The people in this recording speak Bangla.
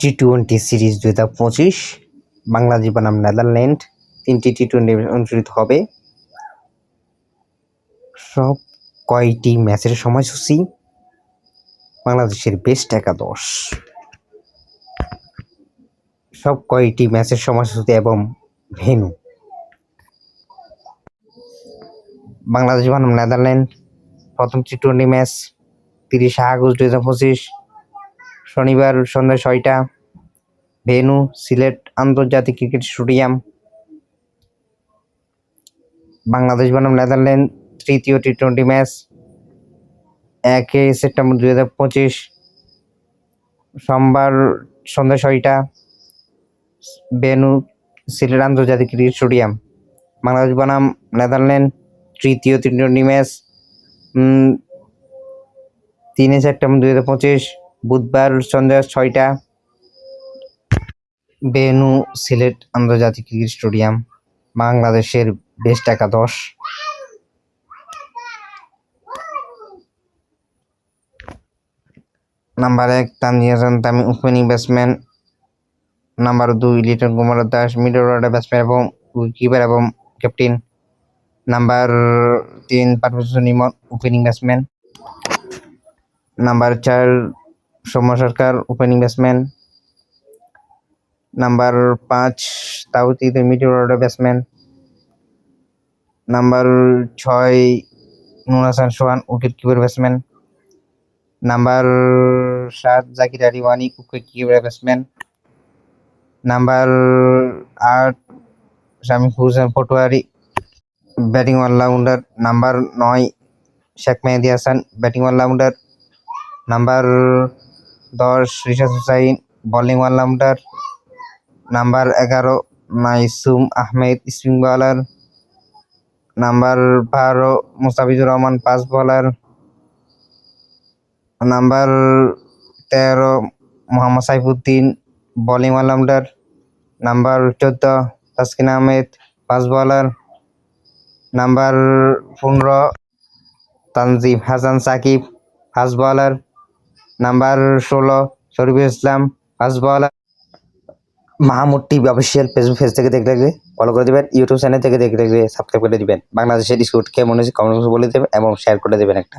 টি টোয়েন্টি সিরিজ দুই হাজার পঁচিশ বাংলাদেশ বনাম নেদারল্যান্ড তিনটি টি টোয়েন্টি অনুষ্ঠিত হবে। সব কয়টি ম্যাচের সময়সূচি? বাংলাদেশের বেস্ট একাদশ। সব কয়টি ম্যাচের সময়সূচি এবং ভেন্যু? বাংলাদেশ বনাম নেদারল্যান্ড প্রথম টি টোয়েন্টি ম্যাচ তিরিশে আগস্ট দুই হাজার পঁচিশ শনিবার সন্ধ্যা ছয়টা, ভেনু, সিলেট আন্তর্জাতিক ক্রিকেট স্টেডিয়াম, বাংলাদেশ বনাম নেদারল্যান্ড তৃতীয় টি টোয়েন্টি ম্যাচ একে সেপ্টেম্বর দুই হাজার পঁচিশ, সোমবার সন্ধ্যা ছয়টা বেনু সিলেট আন্তর্জাতিক ক্রিকেট স্টেডিয়াম, বাংলাদেশ বনাম নেদারল্যান্ড তৃতীয় টি টোয়েন্টি ম্যাচ তিনে সেপ্টেম্বর দুই হাজার পঁচিশ বুধবার সন্ধ্যা ছয়টা, বেনু সিলেট আন্তর্জাতিক ক্রিকেট স্টেডিয়াম, বাংলাদেশের বেস্ট একাদশ। নাম্বার এক, Tanzid Tamim opening batsman number দুই, Liton Kumar Das middle order batsman এবং উইকিপার এবং ক্যাপ্টেন নাম্বার তিন, Parvez Emon opening batsman number চার Soumya Sarkar opening batsman number পাঁচ Towhid middle order batsman number ছয় Nur Hasan Sohan wicket keeper batsman number সাত, Jaker Ali Anik wicket keeper batsman number আট Shamim Hossain Patwari batting allrounder number নয়, Sheikh Mahedi Hasan batting allrounder number দশ Rishad Hossain bowling allrounder number এগারো, Nasum Ahmed spin bowler number বারো, Mustafizur Rahman pace bowler number তেরো, Mohammad Saifuddin bowling allrounder number চোদ্দ, Taskin Ahmed pace bowler number পনেরো Tanzim Hasan Sakib fast bowler number ষোলো, Shariful Islam fast bowler Mahmud TV official Facebook page থেকে দেখে দেখবে ফলো করে দেবেন ইউটিউব চ্যানেল থেকে দেখে দেখবে সাবস্ক্রাইব করে দেবেন। বাংলাদেশের স্কুট কেমন হচ্ছে কমেন্ট বলে দেবেন এবং শেয়ার করে দেবেন একটা।